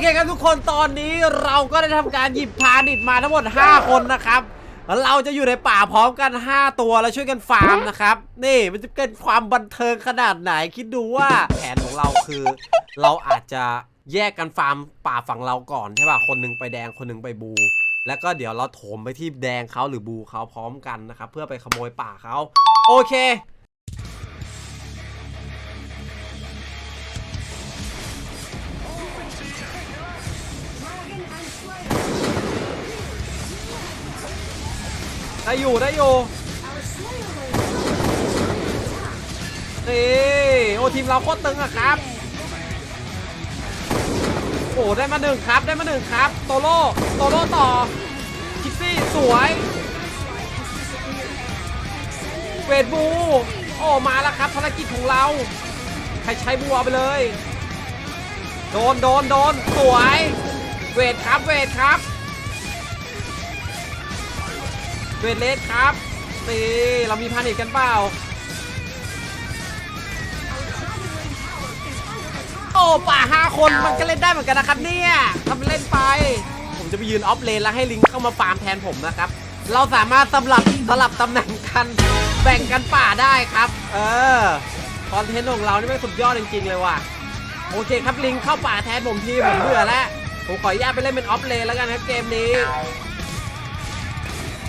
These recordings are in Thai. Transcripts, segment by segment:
เคครับทุกคนตอนนี้เราก็ได้ทำการหยิบพาณิชย์มาทั้งหมด 5 คนนะครับเราจะอยู่ในป่าพร้อมกัน 5 ตัวแล้วช่วยกันฟาร์มนะครับ นี่มันจะเป็นความบันเทิงขนาดไหนคิดดูว่าแผนของเราคือ เราอาจจะแยกกันฟาร์มป่าฝั่งเราก่อนใช่ป่ะคนหนึงไปแดงคนหนึงไปบู แล้วก็เดี๋ยวเราโถมไปที่แดงเขาหรือบูเขาพร้อมกันนะครับเพื่อไปขโมยป่าเขาโอเค ได้อยู่ได้อยู่นี่โอ้ทีมเราโคตรตึงอะครับ โอ้ได้มาหนึ่งครับได้มาหนึ่งครับ โตโร่โตโร่ต่อคิกซี่สวยเวทบูโอ้มาแล้วครับภารกิจของเรา ใครใช้บูเอาไปเลย โดนโดนโดนสวย เวทครับเวทครับ เวทเลสครับนี่เรามีพานิชกันเปล่า โอ้ป่าห้าคนมันก็เล่นได้เหมือนกันนะครับเนี่ยทำเล่นไป ผมจะไปยืนออฟเลนแล้วให้ลิงเข้ามาฟาร์มแทนผมนะครับ เราสามารถสลับสลับตำแหน่งกันแบ่งกันป่าได้ครับ เออคอนเทนต์ของเรานี่ไม่สุดยอดจริงๆเลยว่ะ โอเคครับลิงเข้าป่าแทนผมทีผมเบื่อแล้ว ผมขออนุญาตไปเล่นเป็นออฟเลนแล้วกันครับเกมนี้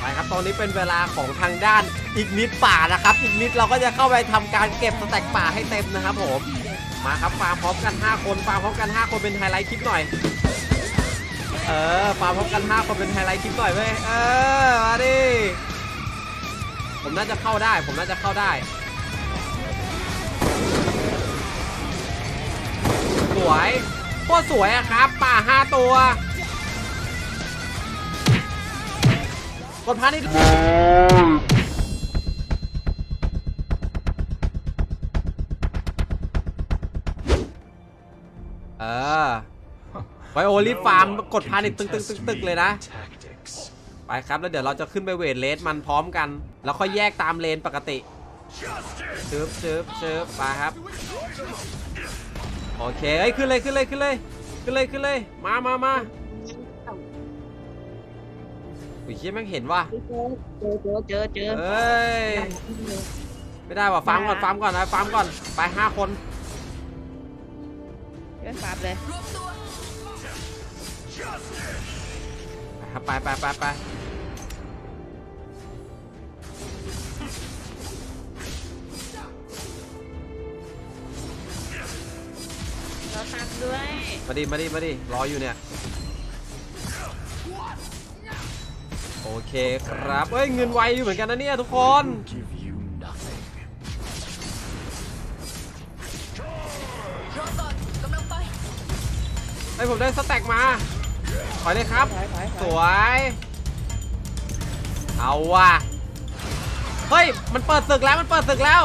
ไปครับ ตอนนี้เป็นเวลาของทางด้านอีกนิดป่านะครับ อีกนิดเราก็จะเข้าไปทำการเก็บสแต็กป่าให้เต็มนะครับผม มาครับฟาร์มพร้อมกัน 5 คนฟาร์มพร้อมกัน 5 คนเป็นไฮไลท์คลิปหน่อย เออฟาร์มพร้อมกัน 5 คนเป็นไฮไลท์คลิปหน่อยเว้ย เออ มาดิ ผมน่าจะเข้าได้ ผมน่าจะเข้าได้ สวยโคตรสวยอะครับ ป่า 5 ตัว กดพันนี่เออไวโอลิฟฟาร์มกดพันนี่ตึกตึกตึกตึกเลยนะ ไปครับแล้วเดี๋ยวเราจะขึ้นไปเวทเลสมันพร้อมกัน แล้วค่อยแยกตามเลนปกติชึบชึบชึบไปครับ โอเคเอ้ยขึ้นเลยขึ้นเลยขึ้นเลยขึ้นเลยขึ้นเลยมามามา อุ้ยเชี่ยแม่งเห็นว่ะเจอเจอเจอเจอเอ้ยไม่ได้ว่ะฟาร์มก่อนฟาร์มก่อนนะฟาร์มก่อนไปห้าคนเพื่อนฟาร์มเลยไปครับไปไปไปไปเราฟาร์มด้วย มาดิมาดิมาดิรออยู่เนี่ย โอเคครับเอ้ยเงินไวอยู่เหมือนกันนะเนี่ยทุกคน give you nothing. ไอ้ผมได้สแต็กมาถอยเลยครับ สวย เอาว่ะ เฮ้ย มันเปิดศึกแล้ว มันเปิดศึกแล้ว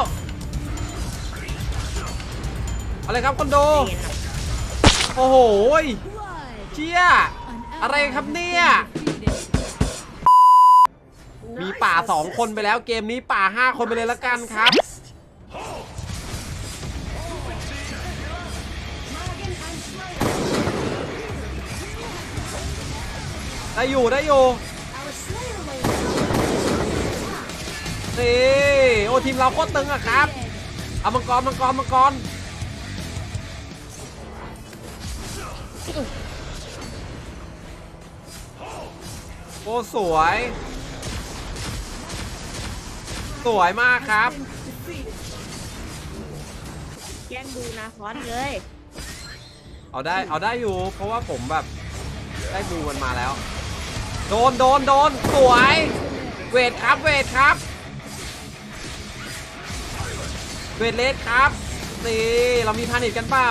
เอาเลยครับคนดูนี่ครับโอ้โหเชี่ย อะไรครับเนี่ย ป่าสองคนไปแล้วเกมนี้ป่าห้าคนไปเลยละกันครับ ได้อยู่ได้อยู่นี่โอ้ทีมเราโคตรตึงอะครับ เอามังกรมังกรมังกรโอ้สวย สวยมากครับแย่งดูนาคอสเลย เอาได้เอาได้อยู่ เพราะว่าผมแบบได้ดูมันมาแล้ว โดนโดนโดนสวย เวทครับเวทครับ เวทเลสครับนี่เรามีพานิชกันเปล่า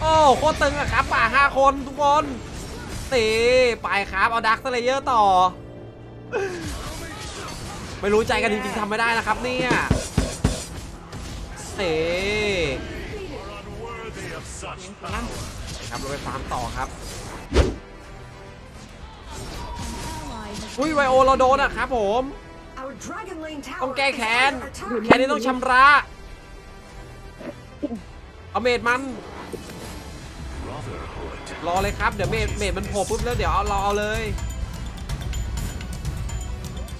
โอ้โคตรตึงอะครับป่าห้าคนทุกคน ตีไปครับเอาดักสเลเยอร์ต่อ ไม่รู้ใจกันจริงๆทำไม่ได้นะครับเนี่ยเตครับเราไปฟาร์มต่อครับอุ้ยไวโอเราโดนอะครับผม ต้องแก้แค้น แค้นนี้ต้องชำระ เอาเมดมัน รอเลยครับ เดี๋ยวเมดเมดมันโผล่ปุ๊บแล้วเดี๋ยวเอาเราเอาเลย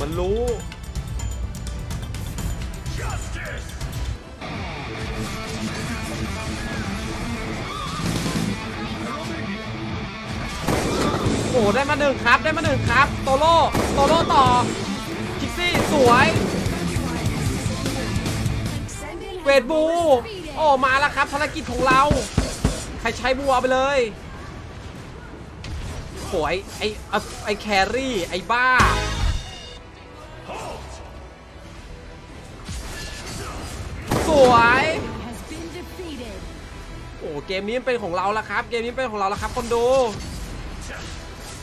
มันรู้โอ้ได้มาหนึ่งครับได้มาหนึ่งครับ โตโร่โตโร่ต่อคิกซี่สวย เวทบู โอ้ มาแล้วครับภารกิจของเรา ใครใช้บูเอาไปเลย โอ้ยไอไอไอแครี่ ไอบ้า สวย has been defeated. โอ้เกมนี้เป็นของเราแล้วครับ เกมนี้เป็นของเราแล้วครับคนดู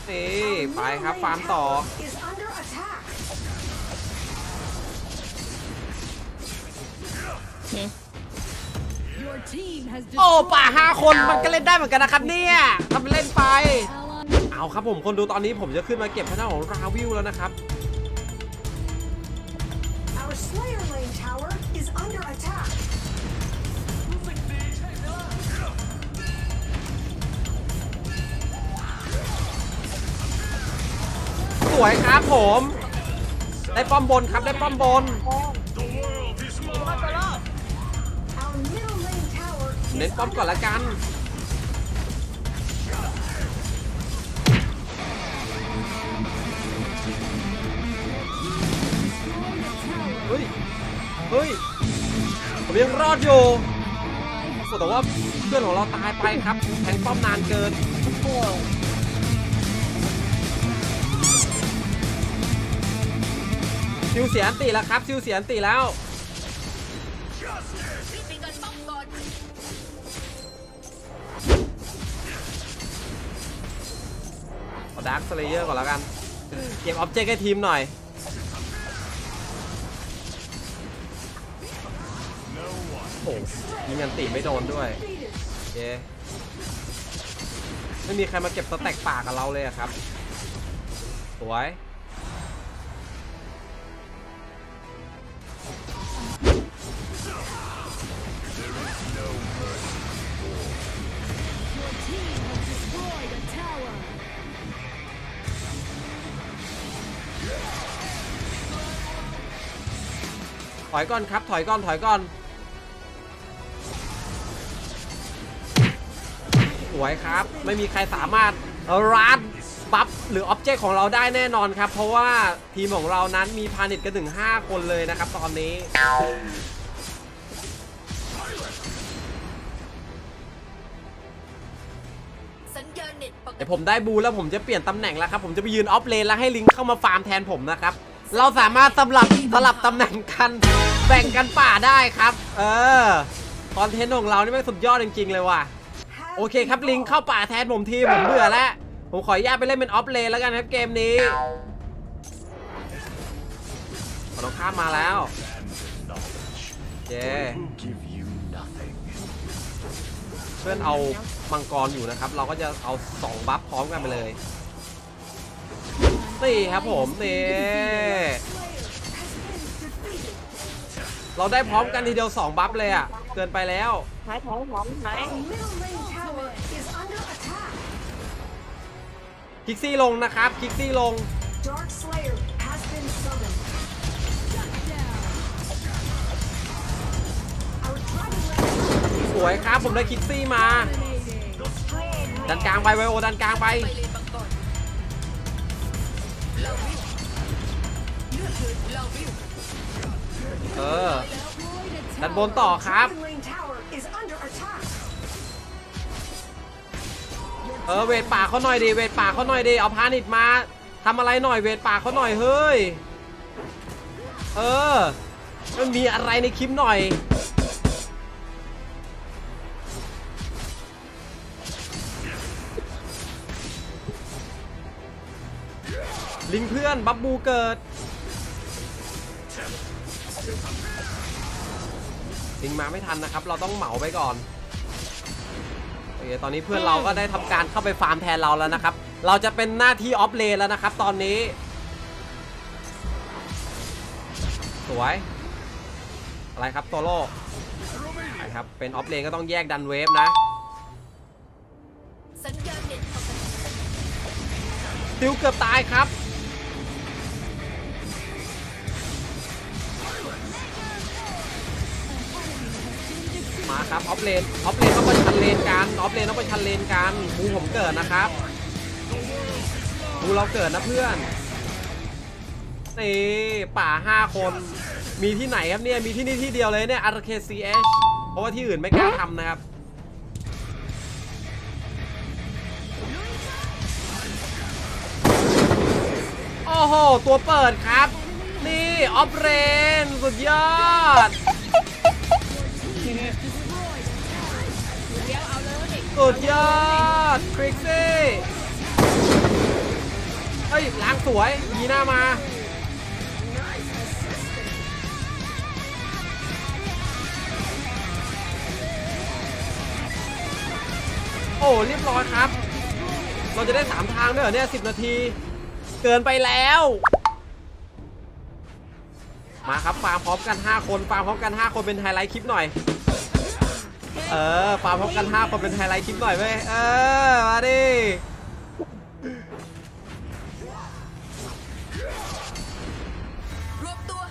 นี่ไปครับฟาร์มต่อ is under attack. หึ Your team has โอ้ destroyed ป่าห้าคนมันก็เล่นได้เหมือนกันนะครับเนี่ยทำเป็นเล่นไป ally. เอาครับผมคนดูตอนนี้ผมจะขึ้นมาเก็บพนักของราวิวแล้วนะครับ Our Slayer Lane tower is under attack. สวยครับผม ได้ป้อมบนครับได้ป้อมบน The world is โตโร่ mine. โตโร่ Our middle lane tower เน้น is ป้อมก่อนละกันเเฮ้ยผมยังรอดอยู่แต่ว่าเพื่อนของเราตายไปครับแทงป้อมนานเกินซิวเสียนติแล้วครับซิวเสียนติแล้วเอาดาร์คสเลเยอร์ก่อนแล้วกัน เก็บออบเจกต์ให้ทีมหน่อย โหยิงอันติไม่โดนด้วยโอเคไม่มีใครมาเก็บสแต็กปากกับเราเลยครับ สวยถอยก่อนครับ ถอยก่อน ถอยก่อน วยครับ ไม่มีใครสามารถรัดบัฟหรืออ็อบเจกต์ของเราได้แน่นอนครับ เพราะว่าทีมของเรานั้นมีพาณิชกันถึง 5 คนเลยนะครับตอนนี้เดี๋ยวผมได้บูแล้วผมจะเปลี่ยนตำแหน่งแล้วครับ ผมจะไปยืนออฟเลนแล้วให้ลิงเข้ามาฟาร์มแทนผมนะครับ เราสามารถสลับสลับตำแหน่งกันแบ่งกันป่าได้ครับ เออคอนเทนต์ของเรานี่ไม่งสุดยอดจริงๆเลยว่ะ โอเคครับลิงเข้าป่าแทนผมทีผมเบื่อแล้ว ผมขออนุญาตไปเล่นเป็นออฟเลนแล้วกันครับเกมนี้ขอต้องข้ามมาแล้วเย้ will give you nothing. เพื่อนเอามังกรอยู่นะครับ เราก็จะเอาสองบัฟพร้อมกันไปเลยนี่ครับผมนี่เราได้พร้อมกันทีเดียว2บัฟเลยอะ เกินไปแล้ว หายท้องหอมไหนคิกซี่ลงนะครับ คิกซี่ลงสวยครับ ผมได้คิกซี่มา ดันกลางไปไวโอดันกลางไปเออ ดันบนต่อครับ เออเวทป่าเขาหน่อยดิเวทป่าเขาหน่อยดิเอาพาณิชมาทำอะไรหน่อยเวทป่าเขาหน่อยเฮ้ย เออมันมีอะไรในคลิปหน่อยลิงเพื่อนบับบูเกิดลิงมาไม่ทันนะครับ เราต้องเหมาไปก่อน เคตอนนี้เพื่อนเราก็ได้ทำการเข้าไปฟาร์มแทนเราแล้วนะครับ เราจะเป็นหน้าที่ออฟเลนแล้วนะครับ ตอนนี้ สวย อะไรครับโซโล่ไปนะครับเป็นออฟเลนก็ต้องแยกดันเวฟนะสัญญาณเน็ตพอกันติวเกือบตายครับ มาครับออฟเลนออฟเลนต้องไปชันเลนกันออฟเลนต้องไปชันเลนกันบูผมเกิดนะครับบูเราเกิดนะเพื่อนนี่ป่าห้าคนมีที่ไหนครับเนี่ยมีที่นี่ที่เดียวเลยเนี่ย RKCH เพราะว่าที่อื่นไม่กล้าทำนะครับโอ้โห ตัวเปิดครับ นี่ ออฟเรน สุดยอด สุดยอดคริกซี่เฮ้ยล้างสวยยีหน้ามาโอ้เรียบร้อยครับ เราจะได้ 3 ทางด้วยเหรอเนี่ย10นาที เกินไปแล้ว มาครับฟาร์มพร้อมกัน 5 คนฟาร์มพร้อมกัน 5 คนเป็นไฮไลท์คลิปหน่อย เออฟามพร้อมกัน5คนเป็นไฮไลท์คลิปหน่อยเว้ยเออ มาดิ รวมตัว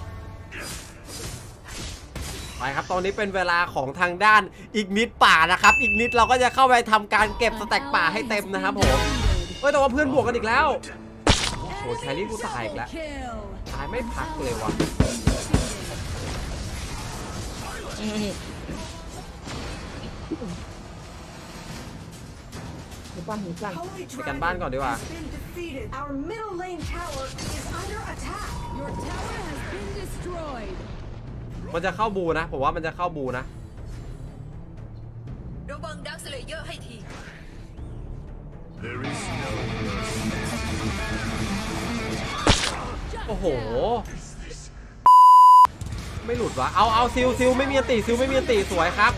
ไปครับตอนนี้เป็นเวลาของทางด้านอีกนิดป่านะครับ อีกนิดเราก็จะเข้าไปทำการเก็บสแต็กป่าให้เต็มนะครับผมเฮ้ยแต่ว่าเพื่อนบวกกันอีกแล้ว โอ้แครี่กูตายอีกแล้ว Kill. ตายไม่พักเลยว่ะ Holy ไปกันบ้านก่อนดีกว่า has been defeated. Our middle lane tower is under attack. Your tower has been destroyed. มันจะเข้าบูนะ ผมว่ามันจะเข้าบูนะ ระวังดักสเลเยอร์ให้ที There is no โอ้โห ไม่หลุดวะเอาเอาซิลซิลไม่มีอันติซิลไม่มีอันติสวยครับ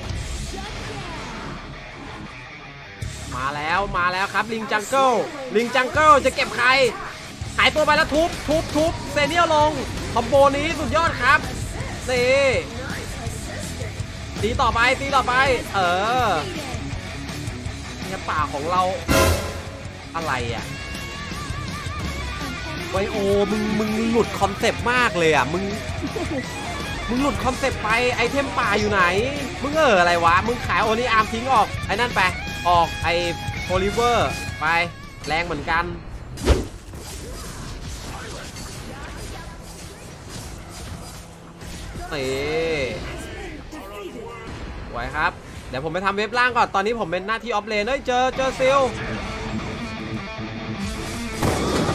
มาแล้วมาแล้วครับลิงจังเกิลลิงจังเกิลจะเก็บใคร หายตัวไปแล้วทุบทุบทุบเซเนียลลงคอมโบนี้สุดยอดครับนี่ตีต่อไปตีต่อไป เออเนี่ยป่าของเราอะไรอะไวโอมึงมึงหลุดคอนเซปต์มากเลยอะมึง มึงหลุดคอนเซปต์ไปไอเทมป่าอยู่ไหน มึงเอออะไรวะ มึงขายโอนิอาร์มทิ้งออก ไอ้นั่นไป ออกไอโพลิเวอร์ ไป แรงเหมือนกันนี่ไหวครับ เดี๋ยวผมไปทำเว็บล่างก่อน ตอนนี้ผมเป็นหน้าที่ออฟเลนเฮ้ย เจอเจอซิล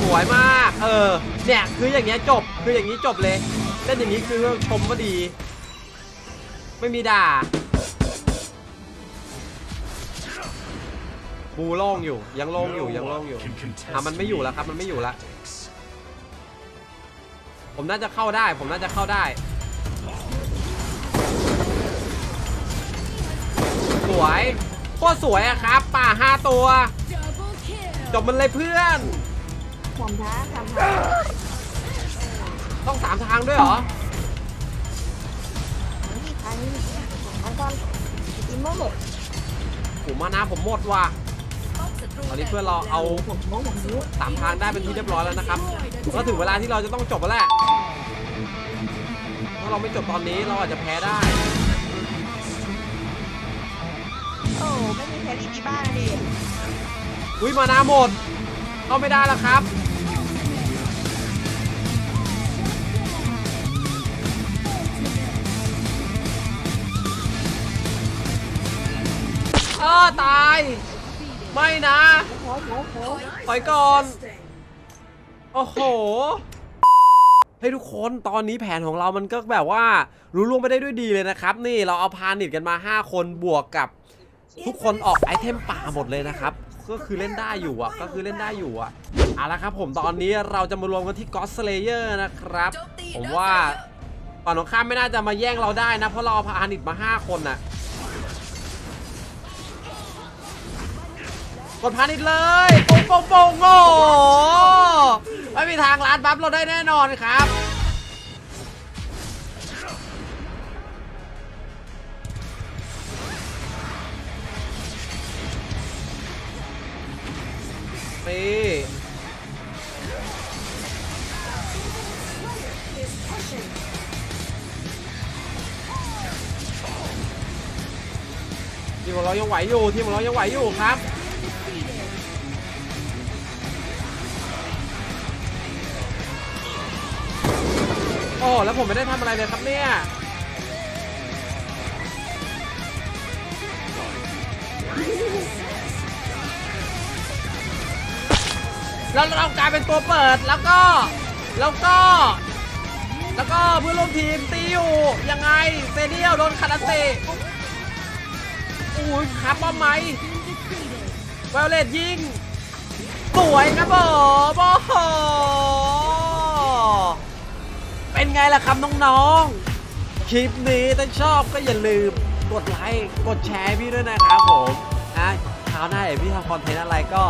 สวยมาก เออ เนี่ย คืออย่างเงี้ยจบ คืออย่างนี้จบเลย เล่นอย่างนี้คือชมว่าดี ไม่มีด่า บูโล่งอยู่ ยังโล่งอยู่ ยังโล่งอยู่ can contest อะมันไม่อยู่แล้วครับ มันไม่อยู่แล้ว ผมน่าจะเข้าได้ ผมน่าจะเข้าได้ สวยโคตรสวยอะครับ ป่าห้าตัว Double kill. จบมันเลยเพื่อนสามทางสามทาง ต้องสามทางด้วยเหรอนี่ทางนี้ทางก่อนกินโม่หมดผมมานะผมหมดว่ะตอนนี้เพื่อนเราเอาสามทางได้เป็นที่เรียบร้อยแล้วนะครับก็ถึงเวลาที่เราจะต้องจบแล้วแหละถ้าเราไม่จบตอนนี้เราอาจจะแพ้ได้โอ้ไม่มีแครี่ที่บ้านนะดิอุ้ยมานาหมดเข้าไม่ได้แล้วครับ เออตาย ไม่นะถอยก่อน โอ้โห ให้ทุกคนตอนนี้แผนของเรามันก็แบบว่ารู้ล่วงไปได้ด้วยดีเลยนะครับ นี่เราเอาพานิดกันมา 5 คนบวกกับ ทุกคนออกไอเทมป่าหมดเลยนะครับ ก็คือเล่นได้อยู่อะ ก็คือเล่นได้อยู่อะเอาละครับผมตอนนี้เราจะมารวมกันที่ God Slayer นะครับ ผมว่าฝั่งตรงข้ามไม่น่าจะมาแย่งเราได้นะ เพราะเราเอาพานิดมา 5 คนน่ะ กดพานิดเลยโป่งโป่งโป้งโง่ไม่มีทางลัดบัฟเราได้แน่นอนครับนี่ทีมของเรายังไหวอยู่ทีมของเรายังไหวอยู่ครับ โอ้แล้วผมไม่ได้ทำอะไรเลยครับเนี่ยแล้วเรากลายเป็นตัวเปิดแล้วก็แล้วก็ แล้วก็เพื่อนร่วมทีมตีอยู่ยังไงเซเดียลโดนคาราเตะโอ้ยครับป้อมไหมไวโอเลตยิง สวยครับผมโอ้โห ไงล่ะครับน้องๆ คลิปนี้ถ้าชอบก็อย่าลืมกดไลค์กดแชร์พี่ด้วยนะครับผมนะคราวหน้าเดี๋ยวพี่ทำคอนเทนต์อะไรก็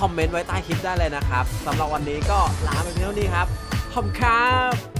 คอมเมนต์ไว้ใต้คลิปได้เลยนะครับสำหรับวันนี้ก็ลาไปเพียงเท่านี้ครับขอบคุณครับ